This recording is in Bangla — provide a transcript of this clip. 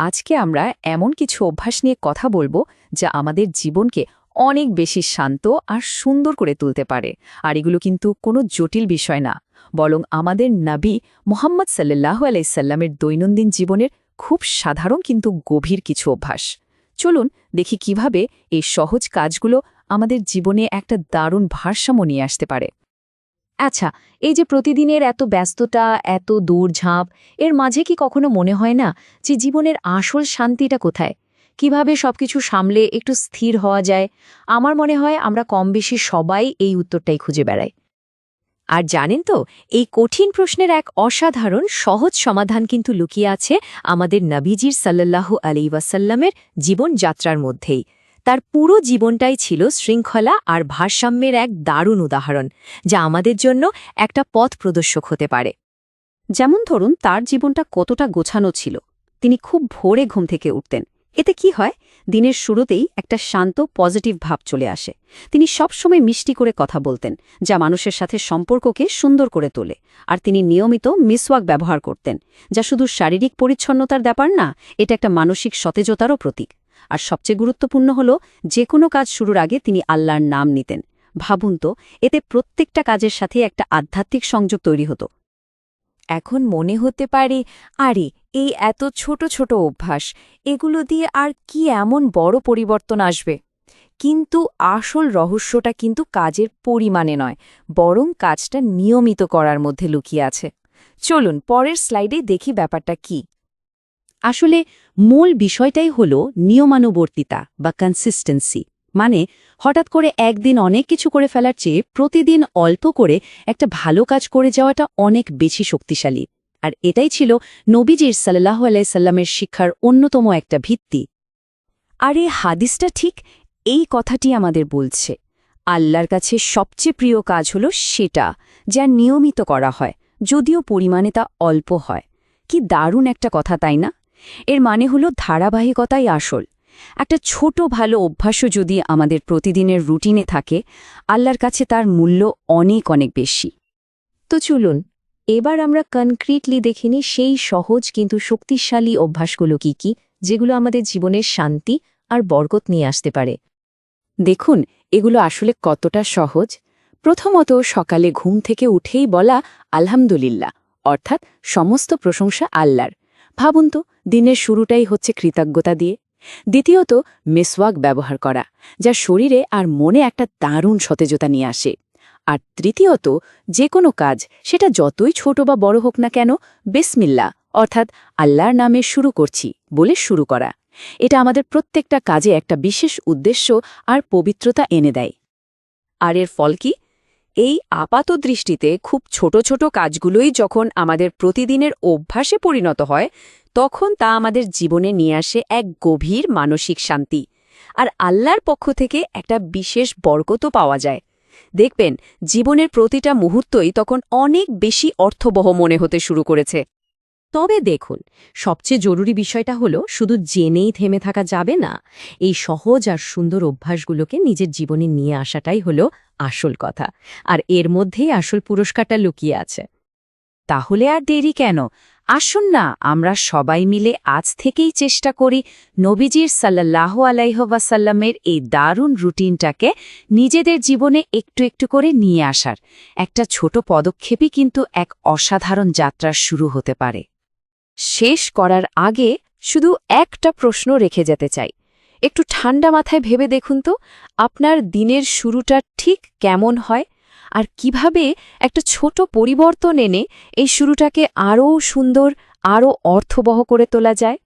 আজকে আমরা এমন কিছু অভ্যাস নিয়ে কথা বলব যা আমাদের জীবনকে অনেক বেশি শান্ত আর সুন্দর করে তুলতে পারে। আর এগুলো কিন্তু কোনো জটিল বিষয় না, বরং আমাদের নাবি মোহাম্মদ সাল্লাহ আলাইসাল্লামের দৈনন্দিন জীবনের খুব সাধারণ কিন্তু গভীর কিছু অভ্যাস। চলুন দেখি কীভাবে এই সহজ কাজগুলো আমাদের জীবনে একটা দারুণ ভারসাম্য নিয়ে আসতে পারে। আচ্ছা এই যে প্রতিদিনের এত ব্যস্ততা, এত দৌড়ঝাঁপ এর মাঝে কি কখনো মনে হয় না যে জীবনের আসল শান্তিটা কোথায়? কীভাবে সবকিছু সামলে একটু স্থির হওয়া যায়? আমার মনে হয় আমরা কম বেশি সবাই এই উত্তরটাই খুঁজে বেড়াই। আর জানেন তো, এই কঠিন প্রশ্নের এক অসাধারণ, সহজ সমাধান কিন্তু লুকিয়ে আছে আমাদের নবীজির সাল্লাল্লাহু আলি ওয়াসাল্লামের জীবনযাত্রার মধ্যেই। তার পুরো জীবনটাই ছিল শৃঙ্খলা আর ভারসাম্যের এক দারুণ উদাহরণ, যা আমাদের জন্য একটা পথ প্রদর্শক হতে পারে। যেমন ধরুন, তার জীবনটা কতটা গোছানো ছিল। তিনি খুব ভোরে ঘুম থেকে উঠতেন। এতে কি হয়, দিনের শুরুতেই একটা শান্ত, পজিটিভ ভাব চলে আসে। তিনি সবসময় মিষ্টি করে কথা বলতেন, যা মানুষের সাথে সম্পর্ককে সুন্দর করে তোলে, আর তিনি নিয়মিত মিসওয়াক ব্যবহার করতেন, যা শুধু শারীরিক পরিচ্ছন্নতার ব্যাপার না, এটা একটা মানসিক সতেজতারও প্রতীক। আর সবচেয়ে গুরুত্বপূর্ণ হল, যে কোনো কাজ শুরুর আগে তিনি আল্লাহর নাম নিতেন। ভাবুন তো, এতে প্রত্যেকটা কাজের সাথে একটা আধ্যাত্মিক সংযোগ তৈরি হতো। এখন মনে হতে পারে, আরে, এই এত ছোট ছোট অভ্যাস, এগুলো দিয়ে আর কি এমন বড় পরিবর্তন আসবে? কিন্তু আসল রহস্যটা কিন্তু কাজের পরিমাণে নয়, বরং কাজটা নিয়মিত করার মধ্যে লুকিয়ে আছে। চলুন, পরের স্লাইডে দেখি ব্যাপারটা কি। আসলে মূল বিষয়টাই হল নিয়মানুবর্তিতা বা কনসিস্টেন্সি মানে হঠাৎ করে একদিন অনেক কিছু করে ফেলার চেয়ে প্রতিদিন অল্প করে একটা ভালো কাজ করে যাওয়াটা অনেক বেশি শক্তিশালী। আর এটাই ছিল নবীজির সাল্লাহ আলাইসাল্লামের শিক্ষার অন্যতম একটা ভিত্তি। আর এই হাদিসটা ঠিক এই কথাটি আমাদের বলছে। আল্লাহর কাছে সবচেয়ে প্রিয় কাজ হল সেটা, যা নিয়মিত করা হয়, যদিও পরিমাণে তা অল্প হয়। কি দারুণ একটা কথা, তাই না? এর মানে হল ধারাবাহিকতাই আসল। একটা ছোট ভালো অভ্যাসও যদি আমাদের প্রতিদিনের রুটিনে থাকে, আল্লাহর কাছে তার মূল্য অনেক অনেক বেশি। তো চলুন, এবার আমরা কনক্রিটলি দেখিনি সেই সহজ কিন্তু শক্তিশালী অভ্যাসগুলো কি কি, যেগুলো আমাদের জীবনের শান্তি আর বরকত নিয়ে আসতে পারে। দেখুন, এগুলো আসলে কতটা সহজ। প্রথমত, সকালে ঘুম থেকে উঠেই বলা আলহামদুলিল্লাহ, অর্থাৎ সমস্ত প্রশংসা আল্লাহর। ভাবুন তো দিনের শুরুটাই হচ্ছে কৃতজ্ঞতা দিয়ে। দ্বিতীয়ত, মেসওয়াক ব্যবহার করা, যা শরীরে আর মনে একটা দারুণ সতেজতা নিয়ে আসে। আর তৃতীয়ত, যে কোনো কাজ, সেটা যতই ছোট বা বড় হোক না কেন বেসমিল্লা অর্থাৎ আল্লাহর নামে শুরু করছি বলে শুরু করা। এটা আমাদের প্রত্যেকটা কাজে একটা বিশেষ উদ্দেশ্য আর পবিত্রতা এনে দেয়। আর এর ফল কি? এই আপাত দৃষ্টিতে খুব ছোট ছোট কাজগুলোই যখন আমাদের প্রতিদিনের অভ্যাসে পরিণত হয়, তখন তা আমাদের জীবনে নিয়ে আসে এক গভীর মানসিক শান্তি। আর আল্লাহর পক্ষ থেকে একটা বিশেষ বরকতও পাওয়া যায়। দেখবেন, জীবনের প্রতিটা মুহূর্তই তখন অনেক বেশি অর্থবহ মনে হতে শুরু করেছে। তবে দেখুন, সবচেয়ে জরুরি বিষয়টা হলো শুধু জেনেই থেমে থাকা যাবে না, এই সহজ আর সুন্দর অভ্যাসগুলোকে নিজের জীবনে নিয়ে আসাটাই হলো আসল কথা। আর এর মধ্যেই আসল পুরস্কারটা লুকিয়ে আছে। তাহলে আর দেরি কেন? আসুন না, আমরা সবাই মিলে আজ থেকেই চেষ্টা করি নবীজির সাল্লাহ আলাইহবাসাল্লামের এই দারুণ রুটিনটাকে নিজেদের জীবনে একটু একটু করে নিয়ে আসার। একটা ছোট পদক্ষেপই কিন্তু এক অসাধারণ যাত্রার শুরু হতে পারে। শেষ করার আগে শুধু একটা প্রশ্ন রেখে যেতে চাই। একটু ঠান্ডা মাথায় ভেবে দেখুন তো, আপনার দিনের শুরুটা ঠিক কেমন হয়? আর কীভাবে একটা ছোট পরিবর্তন এনে এই শুরুটাকে আরও সুন্দর, আরও অর্থবহ করে তোলা যায়?